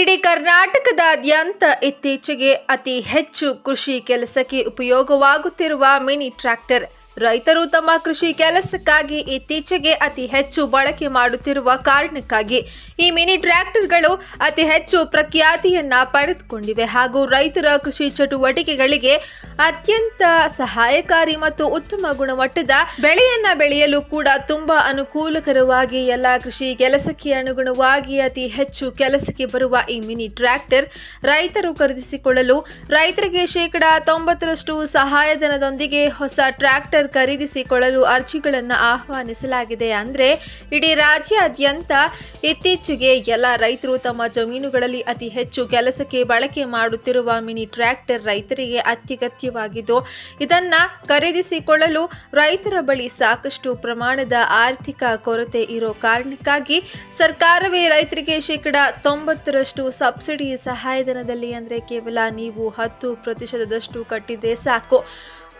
ಇಡೀ ಕರ್ನಾಟಕದಾದ್ಯಂತ ಇತ್ತೀಚೆಗೆ ಅತಿ ಹೆಚ್ಚು ಕೃಷಿ ಕೆಲಸಕ್ಕೆ ಉಪಯೋಗವಾಗುತ್ತಿರುವ ಮಿನಿ ಟ್ರ್ಯಾಕ್ಟರ್. ರೈತರು ತಮ್ಮ ಕೃಷಿ ಕೆಲಸಕ್ಕಾಗಿ ಇತ್ತೀಚೆಗೆ ಅತಿ ಹೆಚ್ಚು ಬಳಕೆ ಮಾಡುತ್ತಿರುವ ಕಾರಣಕ್ಕಾಗಿ ಈ ಮಿನಿ ಟ್ರ್ಯಾಕ್ಟರ್ಗಳು ಅತಿ ಹೆಚ್ಚು ಪ್ರಖ್ಯಾತಿಯನ್ನ ಪಡೆದುಕೊಂಡಿವೆ ಹಾಗೂ ರೈತರ ಕೃಷಿ ಚಟುವಟಿಕೆಗಳಿಗೆ ಅತ್ಯಂತ ಸಹಾಯಕಾರಿ ಮತ್ತು ಉತ್ತಮ ಗುಣಮಟ್ಟದ ಬೆಳೆಯನ್ನ ಬೆಳೆಯಲು ಕೂಡ ತುಂಬಾ ಅನುಕೂಲಕರವಾಗಿ ಎಲ್ಲ ಕೃಷಿ ಕೆಲಸಕ್ಕೆ ಅನುಗುಣವಾಗಿ ಅತಿ ಹೆಚ್ಚು ಕೆಲಸಕ್ಕೆ ಬರುವ ಈ ಮಿನಿ ಟ್ರ್ಯಾಕ್ಟರ್ ರೈತರು ಖರೀದಿಸಿಕೊಳ್ಳಲು ರೈತರಿಗೆ ಶೇಕಡ ತೊಂಬತ್ತರಷ್ಟು ಸಹಾಯಧನದೊಂದಿಗೆ ಹೊಸ ಟ್ರ್ಯಾಕ್ಟರ್ ಖರೀದಿಸಿಕೊಳ್ಳಲು ಅರ್ಜಿಗಳನ್ನು ಆಹ್ವಾನಿಸಲಾಗಿದೆ. ಅಂದ್ರೆ ಇಡೀ ರಾಜ್ಯಾದ್ಯಂತ ಇತ್ತೀಚೆಗೆ ಎಲ್ಲ ರೈತರು ತಮ್ಮ ಜಮೀನುಗಳಲ್ಲಿ ಅತಿ ಹೆಚ್ಚು ಕೆಲಸಕ್ಕೆ ಬಳಕೆ ಮಾಡುತ್ತಿರುವ ಮಿನಿ ಟ್ರ್ಯಾಕ್ಟರ್ ರೈತರಿಗೆ ಅತ್ಯಗತ್ಯವಾಗಿದ್ದು, ಇದನ್ನ ಖರೀದಿಸಿಕೊಳ್ಳಲು ರೈತರ ಬಳಿ ಸಾಕಷ್ಟು ಪ್ರಮಾಣದ ಆರ್ಥಿಕ ಕೊರತೆ ಇರೋ ಕಾರಣಕ್ಕಾಗಿ ಸರ್ಕಾರವೇ ರೈತರಿಗೆ ಶೇಕಡ ತೊಂಬತ್ತರಷ್ಟು ಸಬ್ಸಿಡಿ ಸಹಾಯಧನದಲ್ಲಿ ಅಂದರೆ ಕೇವಲ ನೀವು ಹತ್ತು ಪ್ರತಿಶತದಷ್ಟು ಕಟ್ಟಿದ್ರೆ ಸಾಕು.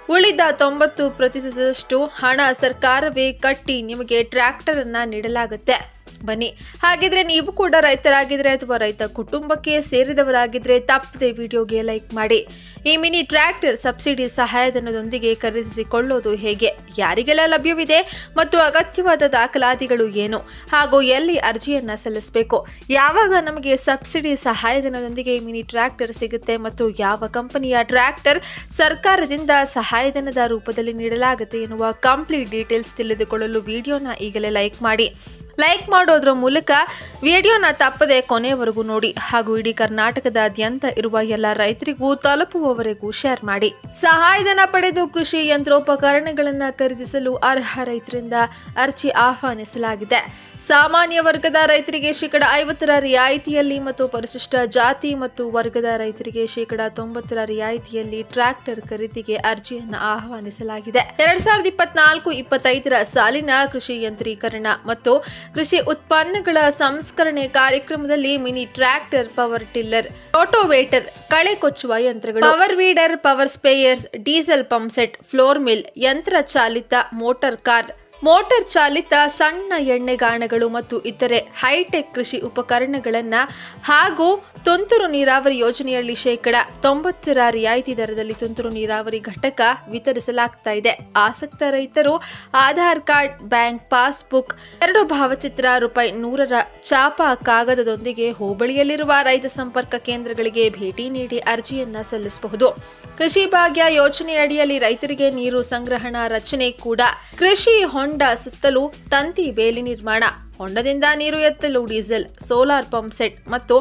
ಉಳಿದ ತೊಂಬತ್ತು ಪ್ರತಿಶತದಷ್ಟು ಹಣ ಸರ್ಕಾರವೇ ಕಟ್ಟಿ ನಿಮಗೆ ಟ್ರ್ಯಾಕ್ಟರನ್ನು ನೀಡಲಾಗುತ್ತೆ. ಬನ್ನಿ. ಹಾಗಿದ್ರೆ ನೀವು ಕೂಡ ರೈತರಾಗಿದ್ರೆ ಅಥವಾ ರೈತ ಕುಟುಂಬಕ್ಕೆ ಸೇರಿದವರಾಗಿದ್ರೆ ತಪ್ಪದೆ ವಿಡಿಯೋಗೆ ಲೈಕ್ ಮಾಡಿ. ಈ ಮಿನಿ ಟ್ರ್ಯಾಕ್ಟರ್ ಸಬ್ಸಿಡಿ ಸಹಾಯಧನದೊಂದಿಗೆ ಖರೀದಿಸಿಕೊಳ್ಳೋದು ಹೇಗೆ? ಯಾರಿಗೆಲ್ಲ ಲಭ್ಯವಿದೆ? ಮತ್ತು ಅಗತ್ಯವಾದ ದಾಖಲಾತಿಗಳು ಏನು? ಹಾಗೂ ಎಲ್ಲಿ ಅರ್ಜಿಯನ್ನ ಸಲ್ಲಿಸಬೇಕು? ಯಾವಾಗ ನಮಗೆ ಸಬ್ಸಿಡಿ ಸಹಾಯಧನದೊಂದಿಗೆ ಈ ಮಿನಿ ಟ್ರ್ಯಾಕ್ಟರ್ ಸಿಗುತ್ತೆ ಮತ್ತು ಯಾವ ಕಂಪನಿಯ ಟ್ರ್ಯಾಕ್ಟರ್ ಸರ್ಕಾರದಿಂದ ಸಹಾಯಧನದ ರೂಪದಲ್ಲಿ ನೀಡಲಾಗುತ್ತೆ ಎನ್ನುವ ಕಂಪ್ಲೀಟ್ ಡೀಟೇಲ್ಸ್ ತಿಳಿದುಕೊಳ್ಳಲು ವಿಡಿಯೋನ ಈಗಲೇ ಲೈಕ್ ಮಾಡಿ. ಲೈಕ್ ಮಾಡೋದ್ರ ಮೂಲಕ ವಿಡಿಯೋನ ತಪ್ಪದೆ ಕೊನೆಯವರೆಗೂ ನೋಡಿ ಹಾಗೂ ಇಡೀ ಕರ್ನಾಟಕದಾದ್ಯಂತ ಇರುವ ಎಲ್ಲ ರೈತರಿಗೂ ತಲುಪುವವರೆಗೂ ಶೇರ್ ಮಾಡಿ. ಸಹಾಯಧನ ಪಡೆದು ಕೃಷಿ ಯಂತ್ರೋಪಕರಣಗಳನ್ನು ಖರೀದಿಸಲು ಅರ್ಹ ರೈತರಿಂದ ಅರ್ಜಿ ಆಹ್ವಾನಿಸಲಾಗಿದೆ. ಸಾಮಾನ್ಯ ವರ್ಗದ ರೈತರಿಗೆ ಶೇಕಡ ಐವತ್ತರ ರಿಯಾಯಿತಿಯಲ್ಲಿ ಮತ್ತು ಪರಿಶಿಷ್ಟ ಜಾತಿ ಮತ್ತು ವರ್ಗದ ರೈತರಿಗೆ ಶೇಕಡ ತೊಂಬತ್ತರ ರಿಯಾಯಿತಿಯಲ್ಲಿ ಟ್ರ್ಯಾಕ್ಟರ್ ಖರೀದಿಗೆ ಅರ್ಜಿಯನ್ನು ಆಹ್ವಾನಿಸಲಾಗಿದೆ. ಎರಡ್ ಸಾವಿರದ ಇಪ್ಪತ್ನಾಲ್ಕು ಇಪ್ಪತ್ತೈದರ ಸಾಲಿನ ಕೃಷಿ ಯಂತ್ರೀಕರಣ ಮತ್ತು ಕೃಷಿ ಉತ್ಪನ್ನಗಳ ಸಂಸ್ಕರಣೆ ಕಾರ್ಯಕ್ರಮದಲ್ಲಿ ಮಿನಿ ಟ್ರ್ಯಾಕ್ಟರ್ ಪವರ್ ಟಿಲ್ಲರ್ ಆಟೋವೇಟರ್ ಕಳೆ ಕೊಚ್ಚುವ ಯಂತ್ರಗಳು, power weeder, power sprayers diesel pumpset flour mill, ಯಂತ್ರ ಚಾಲಿತ ಮೋಟಾರ್ ಕಾರ್, ಮೋಟಾರ್ ಚಾಲಿತ ಸಣ್ಣ ಎಣ್ಣೆಗಾಣಗಳು ಮತ್ತು ಇತರೆ ಹೈಟೆಕ್ ಕೃಷಿ ಉಪಕರಣಗಳನ್ನು ಹಾಗೂ ತುಂತುರು ನೀರಾವರಿ ಯೋಜನೆಯಲ್ಲಿ ಶೇಕಡ ತೊಂಬತ್ತರ ರಿಯಾಯಿತಿ ದರದಲ್ಲಿ ತುಂತುರು ನೀರಾವರಿ ಘಟಕ ವಿತರಿಸಲಾಗ್ತಾ ಇದೆ. ಆಸಕ್ತ ರೈತರು ಆಧಾರ್ ಕಾರ್ಡ್, ಬ್ಯಾಂಕ್ ಪಾಸ್ಬುಕ್, ಎರಡು ಭಾವಚಿತ್ರ ರೂಪಾಯಿ ನೂರರ ಚಾಪ ಕಾಗದದೊಂದಿಗೆ ಹೋಬಳಿಯಲ್ಲಿರುವ ರೈತ ಸಂಪರ್ಕ ಕೇಂದ್ರಗಳಿಗೆ ಭೇಟಿ ನೀಡಿ ಅರ್ಜಿಯನ್ನ ಸಲ್ಲಿಸಬಹುದು. ಕೃಷಿ ಭಾಗ್ಯ ಯೋಜನೆಯಡಿಯಲ್ಲಿ ರೈತರಿಗೆ ನೀರು ಸಂಗ್ರಹಣಾ ರಚನೆ ಕೂಡ ಕೃಷಿ ಹೊಂಡ ಸುತ್ತಲೂ ತಂತಿ ಬೇಲಿ ನಿರ್ಮಾಣ. ಹೊಂಡದಿಂದ ನೀರು ಎತ್ತಲು ಡೀಸೆಲ್ ಸೋಲಾರ್ ಪಂಪ್ ಸೆಟ್ ಮತ್ತು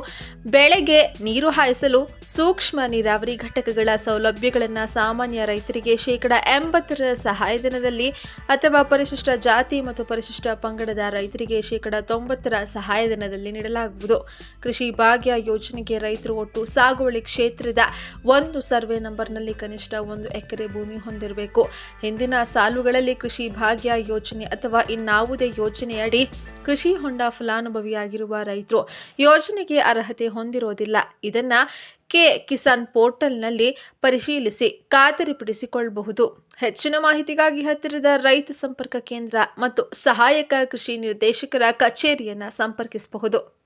ಬೆಳೆಗೆ ನೀರು ಹಾಯಿಸಲು ಸೂಕ್ಷ್ಮ ನೀರಾವರಿ ಘಟಕಗಳ ಸೌಲಭ್ಯಗಳನ್ನು ಸಾಮಾನ್ಯ ರೈತರಿಗೆ ಶೇಕಡ ಎಂಬತ್ತರ ಸಹಾಯಧನದಲ್ಲಿ ಅಥವಾ ಪರಿಶಿಷ್ಟ ಜಾತಿ ಮತ್ತು ಪರಿಶಿಷ್ಟ ಪಂಗಡದ ರೈತರಿಗೆ ಶೇಕಡ ತೊಂಬತ್ತರ ಸಹಾಯಧನದಲ್ಲಿ ನೀಡಲಾಗುವುದು. ಕೃಷಿ ಭಾಗ್ಯ ಯೋಜನೆಗೆ ರೈತರು ಒಟ್ಟು ಸಾಗುವಳಿ ಕ್ಷೇತ್ರದ ಒಂದು ಸರ್ವೆ ನಂಬರ್ನಲ್ಲಿ ಕನಿಷ್ಠ ಒಂದು ಎಕರೆ ಭೂಮಿ ಹೊಂದಿರಬೇಕು. ಹಿಂದಿನ ಸಾಲುಗಳಲ್ಲಿ ಕೃಷಿ ಭಾಗ್ಯ ಯೋಜನೆ ಅಥವಾ ಇನ್ನಾವುದೇ ಯೋಜನೆಯಡಿ ಕೃಷಿ ಹೊಂಡ ಫಲಾನುಭವಿಯಾಗಿರುವ ರೈತರು ಯೋಜನೆಗೆ ಅರ್ಹತೆ ಹೊಂದಿರೋದಿಲ್ಲ. ಇದನ್ನ ಕೆ ಕಿಸಾನ್ ಪೋರ್ಟಲ್ನಲ್ಲಿ ಪರಿಶೀಲಿಸಿ ಖಾತರಿಪಡಿಸಿಕೊಳ್ಳಬಹುದು. ಹೆಚ್ಚಿನ ಮಾಹಿತಿಗಾಗಿ ಹತ್ತಿರದ ರೈತ ಸಂಪರ್ಕ ಕೇಂದ್ರ ಮತ್ತು ಸಹಾಯಕ ಕೃಷಿ ನಿರ್ದೇಶಕರ ಕಚೇರಿಯನ್ನು ಸಂಪರ್ಕಿಸಬಹುದು.